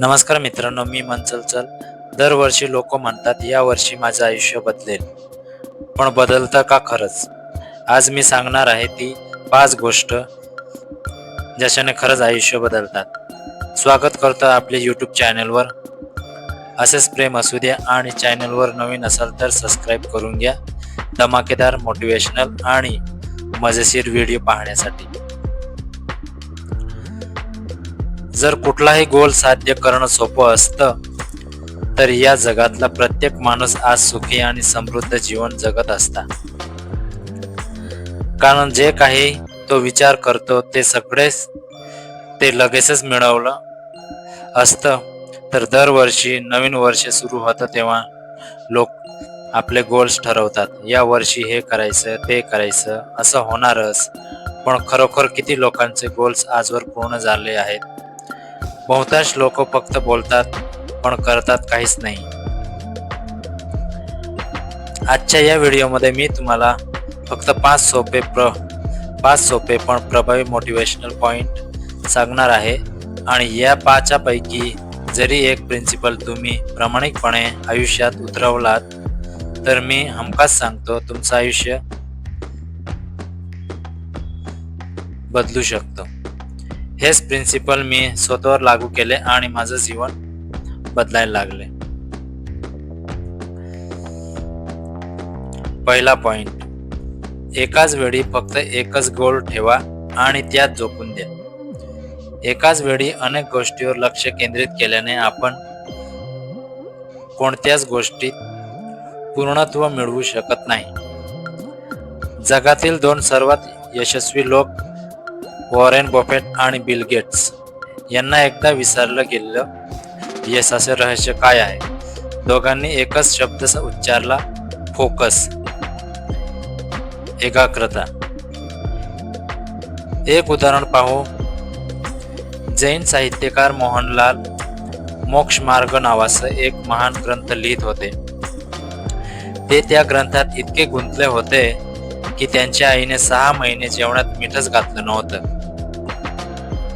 नमस्कार मित्रांनो मी मंचलचल दरवर्षी लोक म्हणतात या वर्षी माझं आयुष्य बदलेल. पण बदलतं का खरंच? आज मी सांगणार आहे ती पाच गोष्ट ज्याच्याने खरंच आयुष्य बदलतात. स्वागत करतो आपले यूट्यूब चॅनलवर असेच प्रेम असू द्या आणि चॅनलवर नवीन असाल तर सबस्क्राईब करून घ्या. धमाकेदार मोटिवेशनल आणि मजेशीर व्हिडिओ पाहण्यासाठी. जर कुठलाही गोल साध्य करणं सोपं असतं तर या जगातला प्रत्येक माणूस आज सुखी आणि समृद्ध जीवन जगत असता. कारण जे काही तो विचार करतो ते सगळेच ते लगेचच मिळवलं असतं. तर दरवर्षी नवीन वर्ष सुरू होतं तेव्हा लोक आपले गोल्स ठरवतात. या वर्षी हे करायचं ते करायचं असं होणारच. पण खरोखर किती लोकांचे गोल्स आजवर पूर्ण झाले आहेत? बहुतांश लोक फक्त बोलतात पण करतात काहीच नाही. आजच्या या व्हिडिओमध्ये मी तुम्हाला फक्त पाच सोपे प्र पाच सोपे पण प्रभावी मोटिवेशनल पॉईंट सांगणार आहे. आणि या पाचापैकी जरी एक प्रिन्सिपल तुम्ही प्रामाणिकपणे आयुष्यात उतरवलात तर मी हमखास सांगतो तुमचं आयुष्य बदलू शकतं. हेच प्रिन्सिपल मी स्वतःवर लागू केले आणि माझं जीवन बदलायला लागले. पहिला पॉइंट एकाच वेळी फक्त एकच गोल ठेवा आणि त्यात झोपून द्या. एकाच वेळी अनेक गोष्टीवर लक्ष केंद्रित केल्याने आपण कोणत्याच गोष्टीत पूर्णत्व मिळवू शकत नाही. जगातील दोन सर्वात यशस्वी लोक वॉरेन बॉफेट आणि बिल गेट्स यांना एकदा विसरलं गेलेलं यशाचे रहस्य काय आहे? दोघांनी एकच शब्द उच्चारला फोकस. एकाग्रता. एक उदाहरण पाहू. जैन साहित्यकार मोहनलाल मोक्ष मार्ग नावाचं एक महान ग्रंथ लिहित होते. ते त्या ग्रंथात इतके गुंतले होते की त्यांच्या आईने सहा महिने जेवणात मिठच घातलं नव्हतं.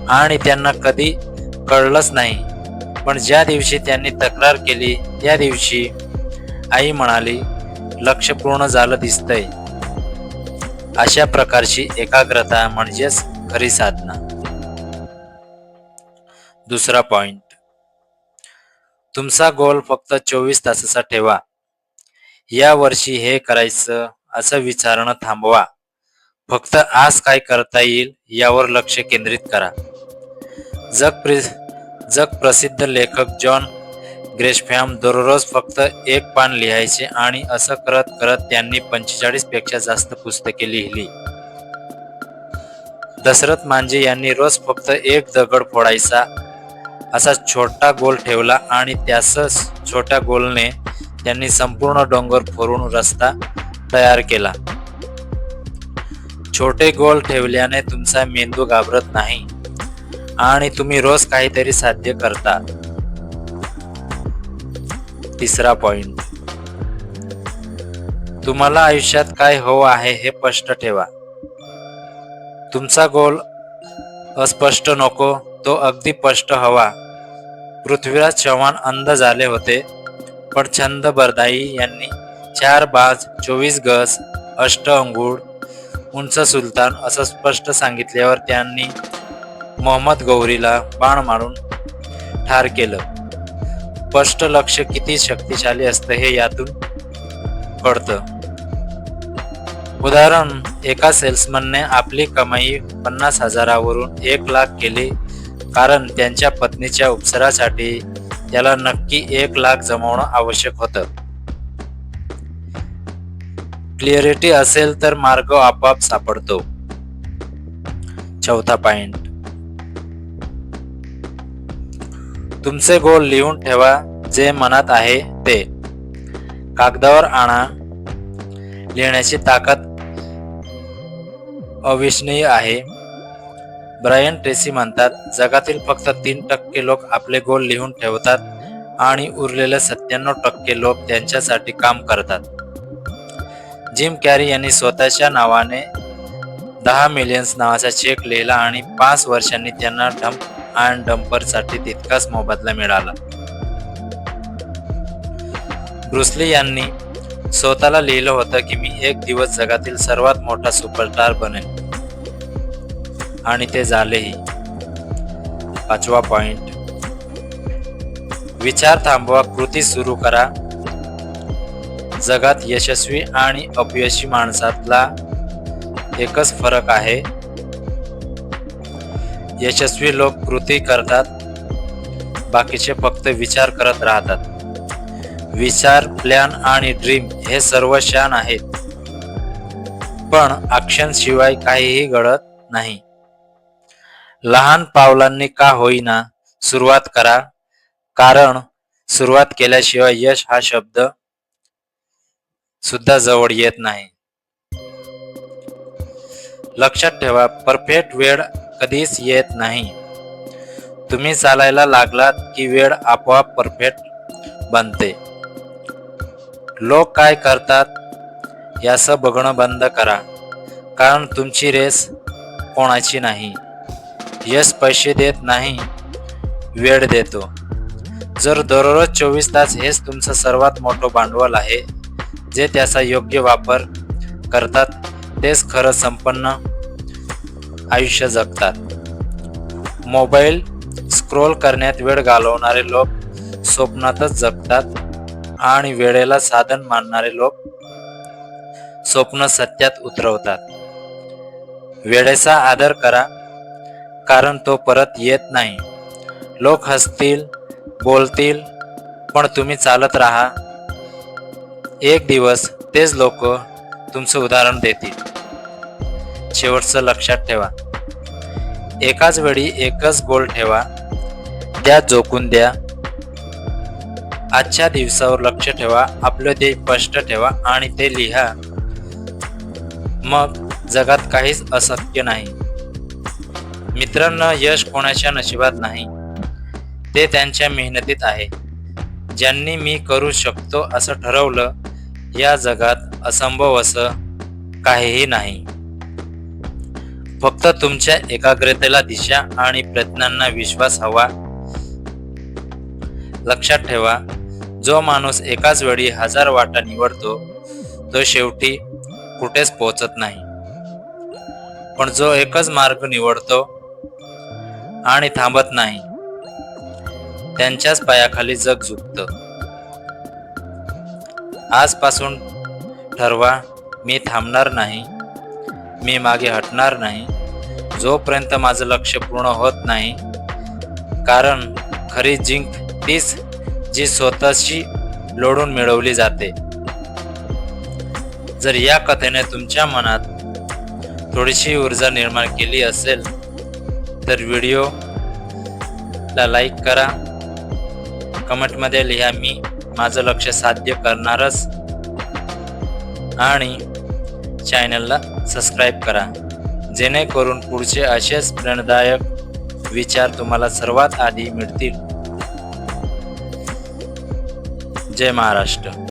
आणि त्यांना कधी कळलंच नाही. पण ज्या दिवशी त्यांनी तक्रार केली त्या दिवशी आई म्हणाली लक्ष पूर्ण झालं दिसतंय. अशा प्रकारची एकाग्रता म्हणजेच खरी साधना. दुसरा पॉइंट. तुमचा गोल फक्त चोवीस तासाचा ठेवा. या वर्षी हे करायचं असं विचारणं थांबवा. फक्त आज काय करता येईल यावर लक्ष केंद्रित करा. जगप्रि जगप्रसिद्ध जग प्रसिद्ध लेखक जॉन ग्रेशफॅम दररोज फक्त एक पान लिहायचे आणि असं करत करत त्यांनी पंचेचाळीसपेक्षा जास्त पुस्तके लिहिली. दशरथ मांजे यांनी रोज फक्त एक दगड फोडायचा असा छोटा गोल ठेवला आणि त्याच छोट्या गोलने त्यांनी संपूर्ण डोंगर फोरून रस्ता तयार केला. छोटे गोल ठेवल्याने तुमचा मेंदू घाबरत नाही. आणि तुम्ही रोज काहीतरी साध्य करता. तिसरा पॉइंट तुम्हाला आयुष्यात काय हवं आहे हे स्पष्ट ठेवा. तुमचा गोल अस्पष्ट नको तो अगदी स्पष्ट हवा. पृथ्वीराज चव्हाण अंध झाले होते पण छंद बरदाई यांनी चार बाज चोवीस गज अष्ट अंगूळ उंच सुलतान असं स्पष्ट सांगितल्यावर त्यांनी मोहम्मद गौरीला बाण मारून ठार केलं. स्पष्ट लक्ष किती शक्तिशाली असतं हे यातून कळतं. उदाहरण एका सेल्समनने आपली कमाई पन्नास हजारावरून एक लाख केली कारण त्यांच्या पत्नीच्या उपचारासाठी त्याला नक्की एक लाख जमवणं आवश्यक होतं. क्लिअरिटी असेल तर मार्ग आपोआप सापडतो. चौथा पॉइंट. तुमचे गोल लिहून ठेवा जे मनात आहे ते. कागदावर आणा. लिहिण्याची ताकद अविष्णीय आहे. ब्रायन ट्रेसी म्हणतात जगातील फक्त तीन टक्के लोक आपले गोल लिहून ठेवतात आणि उरलेले सत्त्याण्णव टक्के लोक त्यांच्यासाठी काम करतात. जिम कॅरी यांनी स्वतःच्या नावाने दहा मिलियन्स नावाचा चेक लिहिला आणि पाच वर्षांनी त्यांना ढंप आणि डंपरसाठी तितकाच मोबदला मिळाला. ब्रुसली यांनी स्वतःला लिहिलं होतं की मी एक दिवस जगातील सर्वात मोठा सुपरस्टार बनेन. आणि ते झालेही. पाचवा पॉइंट विचार थांबवा कृती सुरू करा. जगात यशस्वी आणि अपयशी माणसातला एकच फरक आहे. यशस्वी लोक कृती करतात बाकीचे फक्त विचार करत राहतात. विचार प्लॅन आणि ड्रीम हे सर्व शान आहेत. पण ॲक्शन शिवाय काहीही घडत नाही. लहान पावलांनी का होईना सुरुवात करा कारण सुरुवात केल्याशिवाय यश हा शब्द सुद्धा जवळ येत नाही. लक्षात ठेवा परफेक्ट वेळ कधीच येत नाही. तुम्ही चालायला लागलात की वेळ आपोआप परफेक्ट बनते. लोक काय करतात? याचं बघणं बंद करा. कारण तुमची रेस कोणाची नाही. यश पैसे देत नाही वेळ देतो. जर दररोज चोवीस तास हेच तुमचं सर्वात मोठं भांडवल आहे जे त्याचा योग्य वापर करतात तेच खरं संपन्न आयुष्य जगतात. मोबाईल स्क्रोल करण्यात वेळ घालवणारे लोक स्वप्नातच जगतात आणि वेळेला साधन मानणारे लोक स्वप्न सत्यात उतरवतात. वेळेचा आदर करा कारण तो परत येत नाही. लोक हसतील बोलतील पण तुम्ही चालत राहा. एक दिवस तेच लोक तुमचं उदाहरण देतील. शेवटचं लक्षात ठेवा. एकाच वेळी एकच गोल ठेवा. द्या जोकून द्या. आजच्या दिवसावर लक्ष ठेवा. आपलं ध्येय स्पष्ट ठेवा आणि ते लिहा. मग जगात काहीच अशक्य नाही. मित्रांनो यश कोणाच्या नशिबात नाही. ते त्यांच्या मेहनतीत आहे. ज्यांनी मी करू शकतो असं ठरवलं या जगात असंभव असं काहीही नाही. फक्त तुमच्या एकाग्रतेला दिशा आणि प्रयत्नांना विश्वास हवा. लक्षात ठेवा जो माणूस एकाच वेळी हजार वाटा निवडतो तो शेवटी कुठेच पोहोचत नाही. पण जो एकच मार्ग निवडतो आणि थांबत नाही त्यांच्याच पायाखाली जग झुकत. आजपासून ठरवा मी थांबणार नाही. मी मागे हटणार नाही. जोपर्यंत माझं लक्ष पूर्ण होत नाही. कारण खरी जिंक तीच जी स्वतःशी लोढून मिळवली जाते. जर या कथेने तुमच्या मनात थोडीशी ऊर्जा निर्माण केली असेल तर व्हिडिओला लाईक करा. कमेंटमध्ये लिहा मी माझं लक्ष साध्य करणारच. आणि चॅनलला सबस्क्राईब करा. जेणेकरून पुढचे असेच प्रेरणादायक विचार तुम्हाला सर्वात आधी मिळतील. जय महाराष्ट्र.